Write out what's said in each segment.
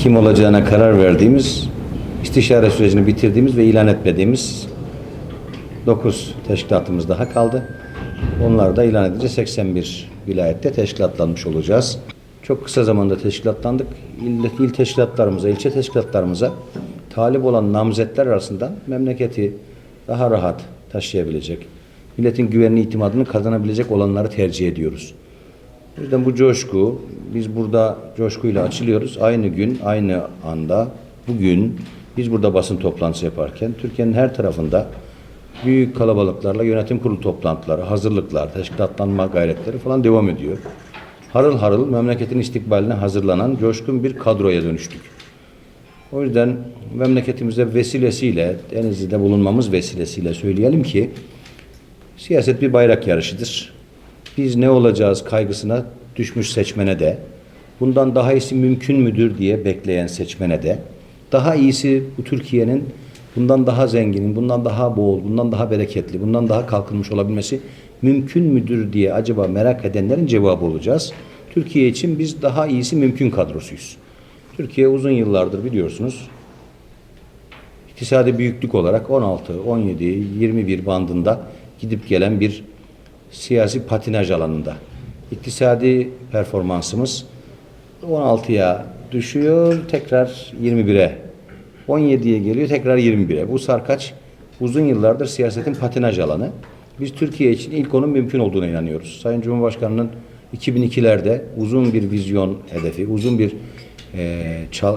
kim olacağına karar verdiğimiz, istişare sürecini bitirdiğimiz ve ilan etmediğimiz 9 teşkilatımız daha kaldı. Onlar da ilan edince 81 vilayette teşkilatlanmış olacağız. Çok kısa zamanda teşkilatlandık. İl, il teşkilatlarımıza, ilçe teşkilatlarımıza talip olan namzetler arasında memleketi daha rahat taşıyabilecek, milletin güvenini, itimadını kazanabilecek olanları tercih ediyoruz. O yüzden bu coşku, biz burada coşkuyla açılıyoruz. Aynı gün, aynı anda, bugün biz burada basın toplantısı yaparken Türkiye'nin her tarafında büyük kalabalıklarla yönetim kurulu toplantıları, hazırlıklar, teşkilatlanma gayretleri falan devam ediyor. Harıl harıl memleketin istikbaline hazırlanan coşkun bir kadroya dönüştük. O yüzden memleketimize vesilesiyle, Denizli'de bulunmamız vesilesiyle söyleyelim ki siyaset bir bayrak yarışıdır. Biz ne olacağız kaygısına düşmüş seçmene de, bundan daha iyisi mümkün müdür diye bekleyen seçmene de, daha iyisi bu Türkiye'nin bundan daha zenginin, bundan daha bol, bundan daha bereketli, bundan daha kalkınmış olabilmesi mümkün müdür diye acaba merak edenlerin cevabı olacağız. Türkiye için biz daha iyisi mümkün kadrosuyuz. Türkiye uzun yıllardır biliyorsunuz iktisadi büyüklük olarak 16, 17, 21 bandında gidip gelen bir siyasi patinaj alanında. İktisadi performansımız 16'ya düşüyor, tekrar 21'e. 17'ye geliyor, tekrar 21'e. Bu sarkaç uzun yıllardır siyasetin patinaj alanı. Biz Türkiye için ilk onun mümkün olduğuna inanıyoruz. Sayın Cumhurbaşkanı'nın 2002'lerde uzun bir vizyon hedefi, uzun bir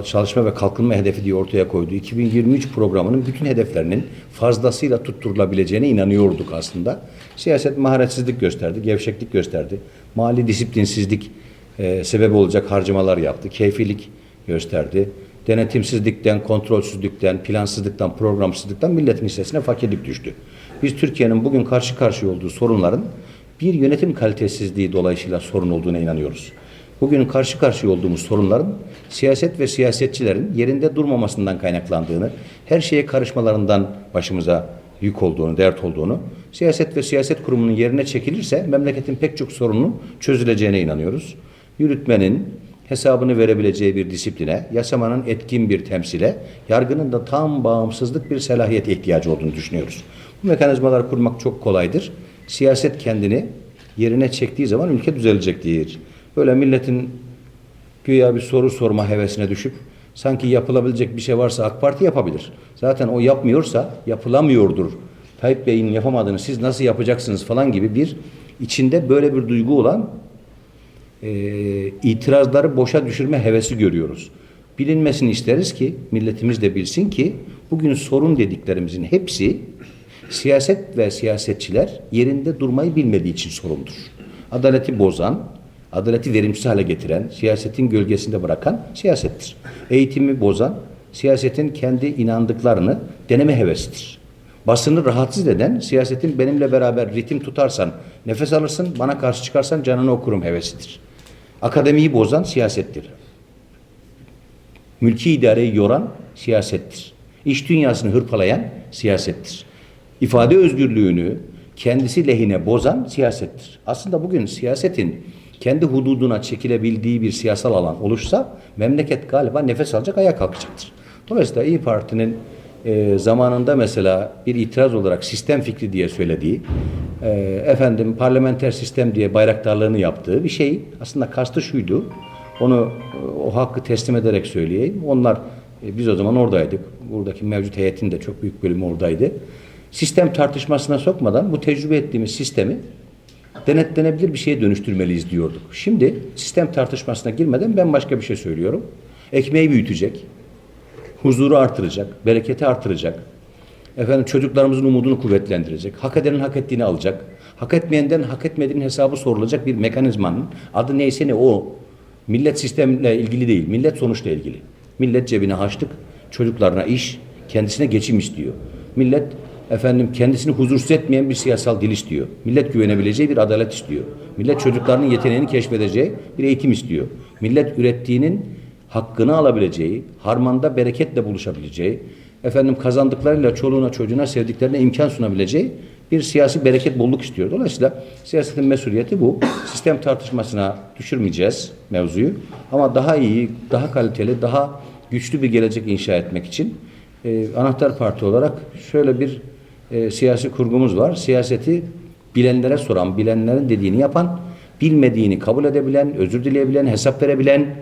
çalışma ve kalkınma hedefi diye ortaya koyduğu 2023 programının bütün hedeflerinin fazlasıyla tutturulabileceğine inanıyorduk aslında. Siyaset maharetsizlik gösterdi, gevşeklik gösterdi. Mali disiplinsizlik e, sebebi olacak harcamalar yaptı. Keyfilik gösterdi. Denetimsizlikten, kontrolsüzlükten, plansızlıktan, programsızlıktan milletin hissesine fakirlik düştü. Biz Türkiye'nin bugün karşı karşıya olduğu sorunların bir yönetim kalitesizliği dolayısıyla sorun olduğuna inanıyoruz. Bugün karşı karşıya olduğumuz sorunların siyaset ve siyasetçilerin yerinde durmamasından kaynaklandığını, her şeye karışmalarından başımıza yük olduğunu, dert olduğunu, siyaset ve siyaset kurumunun yerine çekilirse memleketin pek çok sorunun çözüleceğine inanıyoruz. Yürütmenin hesabını verebileceği bir disipline, yasamanın etkin bir temsile, yargının da tam bağımsızlık bir selahiyete ihtiyacı olduğunu düşünüyoruz. Bu mekanizmalar kurmak çok kolaydır. Siyaset kendini yerine çektiği zaman ülke düzelecektir. Böyle milletin güya bir soru sorma hevesine düşüp sanki yapılabilecek bir şey varsa AK Parti yapabilir. Zaten o yapmıyorsa yapılamıyordur. Tayyip Bey'in yapamadığını siz nasıl yapacaksınız falan gibi bir içinde böyle bir duygu olan e, itirazları boşa düşürme hevesi görüyoruz. Bilinmesini isteriz ki milletimiz de bilsin ki bugün sorun dediklerimizin hepsi siyaset ve siyasetçiler yerinde durmayı bilmediği için sorundur. Adaleti bozan, adaleti verimsiz hale getiren, siyasetin gölgesinde bırakan siyasettir. Eğitimi bozan, siyasetin kendi inandıklarını deneme hevesidir. Basını rahatsız eden, siyasetin benimle beraber ritim tutarsan, nefes alırsın, bana karşı çıkarsan canını okurum hevesidir. Akademiyi bozan siyasettir. Mülki idareyi yoran siyasettir. İş dünyasını hırpalayan siyasettir. İfade özgürlüğünü kendisi lehine bozan siyasettir. Aslında bugün siyasetin kendi hududuna çekilebildiği bir siyasal alan oluşsa memleket galiba nefes alacak ayağa kalkacaktır. Dolayısıyla İyi Parti'nin e, zamanında mesela bir itiraz olarak sistem fikri diye söylediği, e, efendim parlamenter sistem diye bayraktarlığını yaptığı bir şey aslında kastı şuydu. Onu e, o hakkı teslim ederek söyleyeyim. Onlar e, biz o zaman oradaydık. Buradaki mevcut heyetin de çok büyük bölümü oradaydı. Sistem tartışmasına sokmadan bu tecrübe ettiğimiz sistemi denetlenebilir bir şeye dönüştürmeliyiz diyorduk. Şimdi sistem tartışmasına girmeden ben başka bir şey söylüyorum. Ekmeği büyütecek, huzuru artıracak, bereketi artıracak, efendim çocuklarımızın umudunu kuvvetlendirecek, hak edenin hak ettiğini alacak, hak etmeyenden hak etmediğinin hesabı sorulacak bir mekanizmanın adı neyse ne o. Millet sistemle ilgili değil, millet sonuçla ilgili. Millet cebine haçlık, çocuklarına iş, kendisine geçim istiyor. Millet efendim kendisini huzursuz etmeyen bir siyasal dil istiyor. Millet güvenebileceği bir adalet istiyor. Millet çocuklarının yeteneğini keşfedeceği bir eğitim istiyor. Millet ürettiğinin hakkını alabileceği, harmanda bereketle buluşabileceği, efendim kazandıklarıyla çoluğuna çocuğuna sevdiklerine imkan sunabileceği bir siyasi bereket bolluk istiyor. Dolayısıyla siyasetin mesuliyeti bu. Sistem tartışmasına düşürmeyeceğiz mevzuyu. Ama daha iyi, daha kaliteli, daha güçlü bir gelecek inşa etmek için e, anahtar parti olarak şöyle bir e, siyasi kurgumuz var. Siyaseti bilenlere soran, bilenlerin dediğini yapan, bilmediğini kabul edebilen, özür dileyebilen, hesap verebilen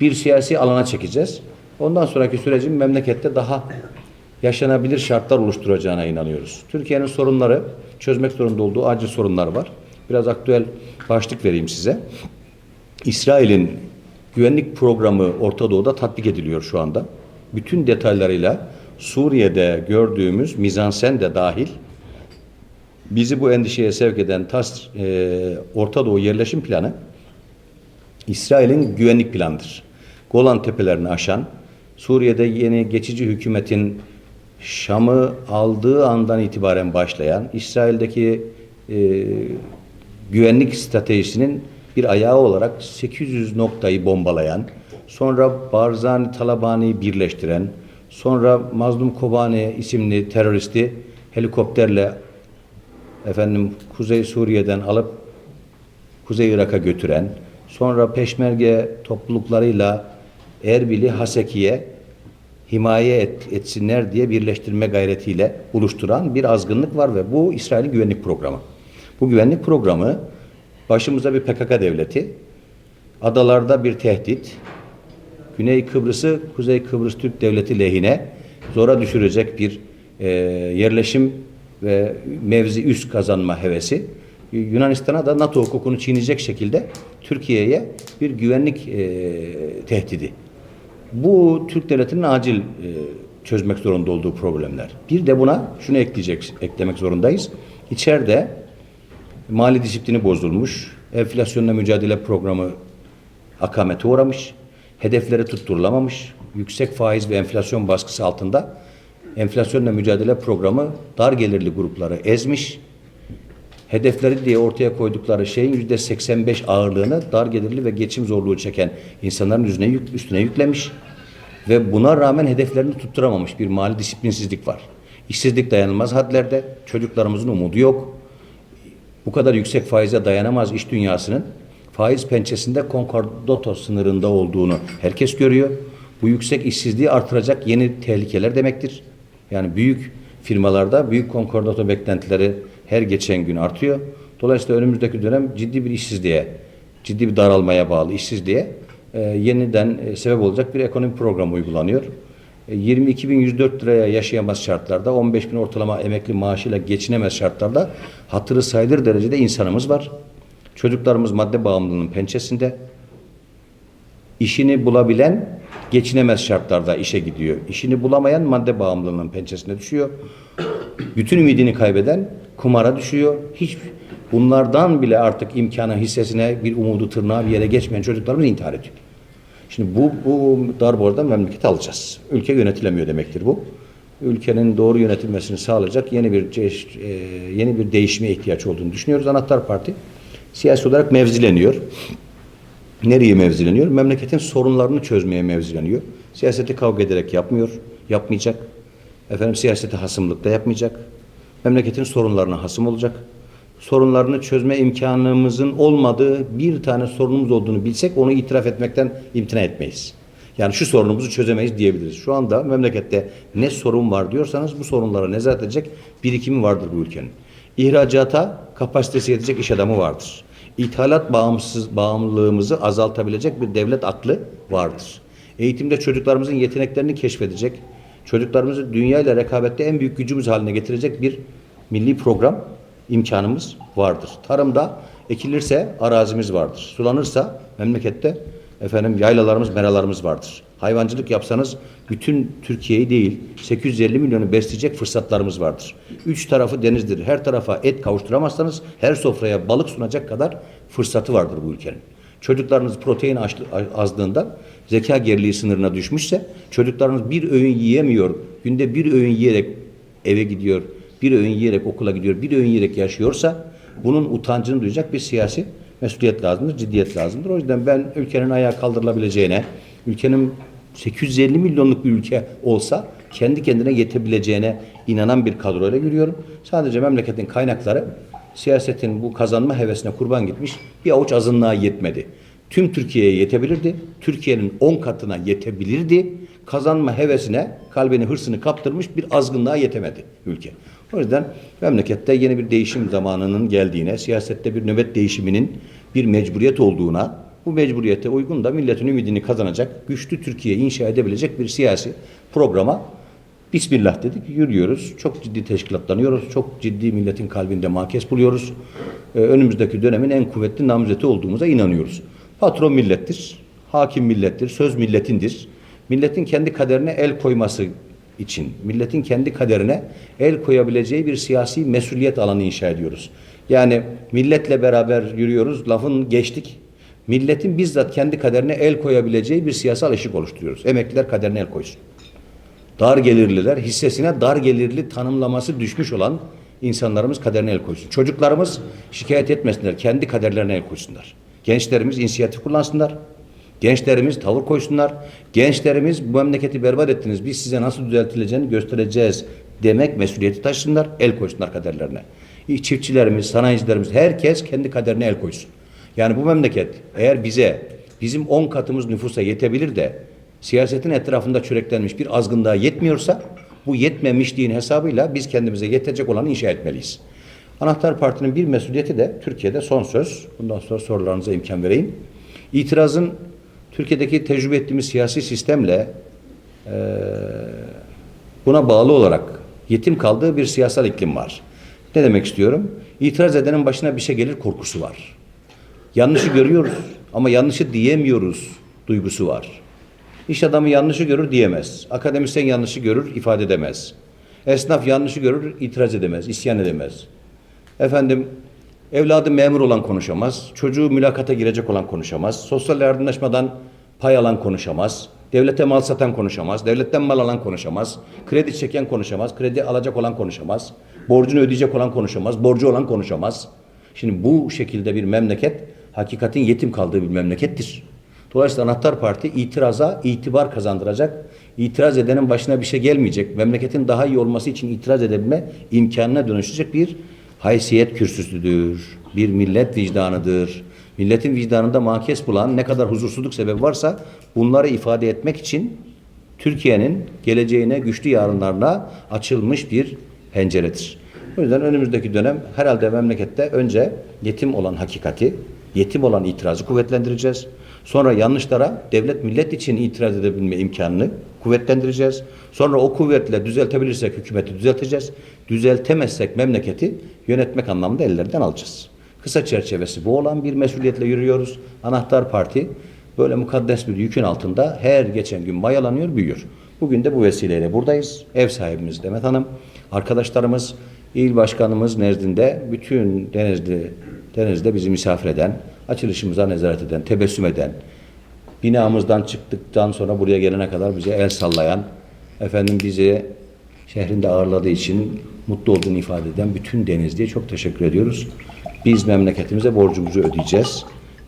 bir siyasi alana çekeceğiz. Ondan sonraki sürecin memlekette daha yaşanabilir şartlar oluşturacağına inanıyoruz. Türkiye'nin sorunları, çözmek zorunda olduğu acil sorunlar var. Biraz aktüel başlık vereyim size. İsrail'in güvenlik programı Orta Doğu'da tatbik ediliyor şu anda. Bütün detaylarıyla Suriye'de gördüğümüz mizansen de dahil bizi bu endişeye sevk eden TAS e, Orta Doğu yerleşim planı İsrail'in güvenlik planıdır. Golan tepelerini aşan, Suriye'de yeni geçici hükümetin Şam'ı aldığı andan itibaren başlayan, İsrail'deki e, güvenlik stratejisinin bir ayağı olarak 800 noktayı bombalayan, sonra Barzani Talabani'yi birleştiren, sonra Mazlum Kobani isimli teröristi helikopterle efendim Kuzey Suriye'den alıp Kuzey Irak'a götüren, sonra peşmerge topluluklarıyla Erbil'i Haseki'ye himaye et, etsinler diye birleştirme gayretiyle oluşturan bir azgınlık var ve bu İsrail'in güvenlik programı. Bu güvenlik programı başımıza bir PKK devleti, adalarda bir tehdit, Güney Kıbrıs'ı Kuzey Kıbrıs Türk Devleti lehine zora düşürecek bir e, yerleşim ve mevzi üst kazanma hevesi. Yunanistan'a da NATO hukukunu çiğneyecek şekilde Türkiye'ye bir güvenlik e, tehdidi. Bu Türk devletinin acil e, çözmek zorunda olduğu problemler. Bir de buna şunu ekleyecek, eklemek zorundayız. İçeride mali disiplini bozulmuş, enflasyonla mücadele programı akamete uğramış, hedefleri tutturulamamış, yüksek faiz ve enflasyon baskısı altında enflasyonla mücadele programı dar gelirli grupları ezmiş, hedefleri diye ortaya koydukları şeyin yüzde 85 ağırlığını dar gelirli ve geçim zorluğu çeken insanların üstüne, yük, üstüne yüklemiş ve buna rağmen hedeflerini tutturamamış bir mali disiplinsizlik var. İşsizlik dayanılmaz hadlerde, çocuklarımızın umudu yok. Bu kadar yüksek faize dayanamaz iş dünyasının faiz pençesinde konkordato sınırında olduğunu herkes görüyor. Bu yüksek işsizliği artıracak yeni tehlikeler demektir. Yani büyük firmalarda büyük konkordato beklentileri her geçen gün artıyor. Dolayısıyla önümüzdeki dönem ciddi bir işsizliğe, ciddi bir daralmaya bağlı işsizliğe e, yeniden e, sebep olacak bir ekonomi programı uygulanıyor. E, 22.104 liraya yaşayamaz şartlarda, 15 bin ortalama emekli maaşıyla geçinemez şartlarda hatırı sayılır derecede insanımız var. Çocuklarımız madde bağımlılığının pençesinde. İşini bulabilen geçinemez şartlarda işe gidiyor. İşini bulamayan madde bağımlılığının pençesine düşüyor. Bütün ümidini kaybeden kumara düşüyor. Hiç bunlardan bile artık imkanı hissesine bir umudu tırnağı bir yere geçmeyen çocuklarımız intihar ediyor. Şimdi bu, bu darborda memleketi alacağız. Ülke yönetilemiyor demektir bu. Ülkenin doğru yönetilmesini sağlayacak yeni bir e, yeni bir değişime ihtiyaç olduğunu düşünüyoruz. Anahtar Parti siyasi olarak mevzileniyor. Nereye mevzileniyor? Memleketin sorunlarını çözmeye mevzileniyor. Siyaseti kavga ederek yapmıyor, yapmayacak. Efendim siyaseti hasımlıkta yapmayacak. Memleketin sorunlarına hasım olacak. Sorunlarını çözme imkanımızın olmadığı bir tane sorunumuz olduğunu bilsek onu itiraf etmekten imtina etmeyiz. Yani şu sorunumuzu çözemeyiz diyebiliriz. Şu anda memlekette ne sorun var diyorsanız bu sorunlara nezaret edecek birikimi vardır bu ülkenin. İhracata kapasitesi yetecek iş adamı vardır. İthalat bağımsız bağımlılığımızı azaltabilecek bir devlet aklı vardır. Eğitimde çocuklarımızın yeteneklerini keşfedecek, çocuklarımızı dünya ile rekabette en büyük gücümüz haline getirecek bir milli program imkanımız vardır. Tarımda ekilirse arazimiz vardır. Sulanırsa memlekette efendim yaylalarımız, meralarımız vardır. Hayvancılık yapsanız bütün Türkiye'yi değil 850 milyonu besleyecek fırsatlarımız vardır. Üç tarafı denizdir. Her tarafa et kavuşturamazsanız her sofraya balık sunacak kadar fırsatı vardır bu ülkenin. Çocuklarınız protein azlığından zeka geriliği sınırına düşmüşse çocuklarınız bir öğün yiyemiyor. Günde bir öğün yiyerek eve gidiyor. Bir öğün yiyerek okula gidiyor. Bir öğün yiyerek yaşıyorsa bunun utancını duyacak bir siyasi mesuliyet lazımdır, ciddiyet lazımdır. O yüzden ben ülkenin ayağa kaldırılabileceğine, ülkenin 850 milyonluk bir ülke olsa kendi kendine yetebileceğine inanan bir kadroyla yürüyorum. Sadece memleketin kaynakları siyasetin bu kazanma hevesine kurban gitmiş bir avuç azınlığa yetmedi. Tüm Türkiye'ye yetebilirdi. Türkiye'nin 10 katına yetebilirdi. Kazanma hevesine, kalbini, hırsını kaptırmış bir azgınlığa yetemedi ülke. O yüzden memlekette yeni bir değişim zamanının geldiğine, siyasette bir nöbet değişiminin bir mecburiyet olduğuna, bu mecburiyete uygun da milletin ümidini kazanacak, güçlü Türkiye inşa edebilecek bir siyasi programa Bismillah dedik, yürüyoruz. Çok ciddi teşkilatlanıyoruz. Çok ciddi milletin kalbinde makes buluyoruz. Ee, önümüzdeki dönemin en kuvvetli namzeti olduğumuza inanıyoruz. Patron millettir, hakim millettir, söz milletindir. Milletin kendi kaderine el koyması için, milletin kendi kaderine el koyabileceği bir siyasi mesuliyet alanı inşa ediyoruz. Yani milletle beraber yürüyoruz, lafın geçtik. Milletin bizzat kendi kaderine el koyabileceği bir siyasal eşik oluşturuyoruz. Emekliler kaderine el koysun dar gelirliler hissesine dar gelirli tanımlaması düşmüş olan insanlarımız kaderine el koysun. Çocuklarımız şikayet etmesinler, kendi kaderlerine el koysunlar. Gençlerimiz inisiyatif kullansınlar. Gençlerimiz tavır koysunlar. Gençlerimiz bu memleketi berbat ettiniz. Biz size nasıl düzeltileceğini göstereceğiz demek mesuliyeti taşısınlar. El koysunlar kaderlerine. Çiftçilerimiz, sanayicilerimiz herkes kendi kaderine el koysun. Yani bu memleket eğer bize bizim 10 katımız nüfusa yetebilir de siyasetin etrafında çöreklenmiş bir azgınlığa yetmiyorsa bu yetmemişliğin hesabıyla biz kendimize yetecek olanı inşa etmeliyiz. Anahtar Parti'nin bir mesuliyeti de Türkiye'de son söz. Bundan sonra sorularınıza imkan vereyim. İtirazın Türkiye'deki tecrübe ettiğimiz siyasi sistemle eee, buna bağlı olarak yetim kaldığı bir siyasal iklim var. Ne demek istiyorum? İtiraz edenin başına bir şey gelir korkusu var. Yanlışı görüyoruz ama yanlışı diyemiyoruz duygusu var. İş adamı yanlışı görür diyemez. Akademisyen yanlışı görür ifade edemez. Esnaf yanlışı görür itiraz edemez, isyan edemez. Efendim evladı memur olan konuşamaz. Çocuğu mülakata girecek olan konuşamaz. Sosyal yardımlaşmadan pay alan konuşamaz. Devlete mal satan konuşamaz. Devletten mal alan konuşamaz. Kredi çeken konuşamaz. Kredi alacak olan konuşamaz. Borcunu ödeyecek olan konuşamaz. Borcu olan konuşamaz. Şimdi bu şekilde bir memleket hakikatin yetim kaldığı bir memlekettir. Dolayısıyla Anahtar Parti itiraza itibar kazandıracak. İtiraz edenin başına bir şey gelmeyecek. Memleketin daha iyi olması için itiraz edebilme imkanına dönüşecek bir haysiyet kürsüsüdür. Bir millet vicdanıdır. Milletin vicdanında makes bulan ne kadar huzursuzluk sebebi varsa bunları ifade etmek için Türkiye'nin geleceğine, güçlü yarınlarına açılmış bir penceredir. O yüzden önümüzdeki dönem herhalde memlekette önce yetim olan hakikati, yetim olan itirazı kuvvetlendireceğiz. Sonra yanlışlara devlet millet için itiraz edebilme imkanını kuvvetlendireceğiz. Sonra o kuvvetle düzeltebilirsek hükümeti düzelteceğiz. Düzeltemezsek memleketi yönetmek anlamında ellerden alacağız. Kısa çerçevesi bu olan bir mesuliyetle yürüyoruz. Anahtar Parti böyle mukaddes bir yükün altında her geçen gün mayalanıyor, büyüyor. Bugün de bu vesileyle buradayız. Ev sahibimiz Demet Hanım, arkadaşlarımız, il başkanımız nezdinde bütün Denizli, Denizli'de bizi misafir eden, açılışımıza nezaret eden, tebessüm eden, binamızdan çıktıktan sonra buraya gelene kadar bize el sallayan, efendim bizi şehrinde ağırladığı için mutlu olduğunu ifade eden bütün Denizli'ye çok teşekkür ediyoruz. Biz memleketimize borcumuzu ödeyeceğiz.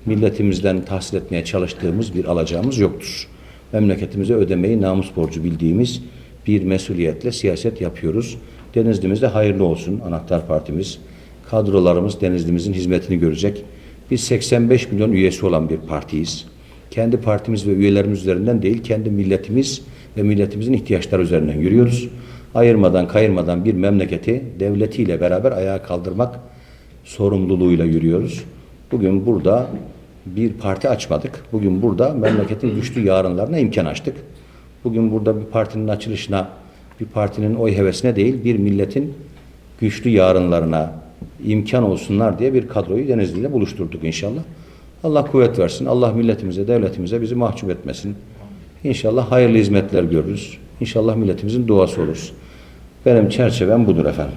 Milletimizden tahsil etmeye çalıştığımız bir alacağımız yoktur. Memleketimize ödemeyi namus borcu bildiğimiz bir mesuliyetle siyaset yapıyoruz. Denizli'mizde hayırlı olsun anahtar partimiz. Kadrolarımız Denizli'mizin hizmetini görecek. Biz 85 milyon üyesi olan bir partiyiz. Kendi partimiz ve üyelerimiz üzerinden değil, kendi milletimiz ve milletimizin ihtiyaçları üzerinden yürüyoruz. Ayırmadan, kayırmadan bir memleketi devletiyle beraber ayağa kaldırmak sorumluluğuyla yürüyoruz. Bugün burada bir parti açmadık. Bugün burada memleketin güçlü yarınlarına imkan açtık. Bugün burada bir partinin açılışına, bir partinin oy hevesine değil, bir milletin güçlü yarınlarına imkan olsunlar diye bir kadroyu Denizli ile buluşturduk inşallah. Allah kuvvet versin. Allah milletimize, devletimize bizi mahcup etmesin. İnşallah hayırlı hizmetler görürüz. İnşallah milletimizin duası oluruz. Benim çerçevem budur efendim.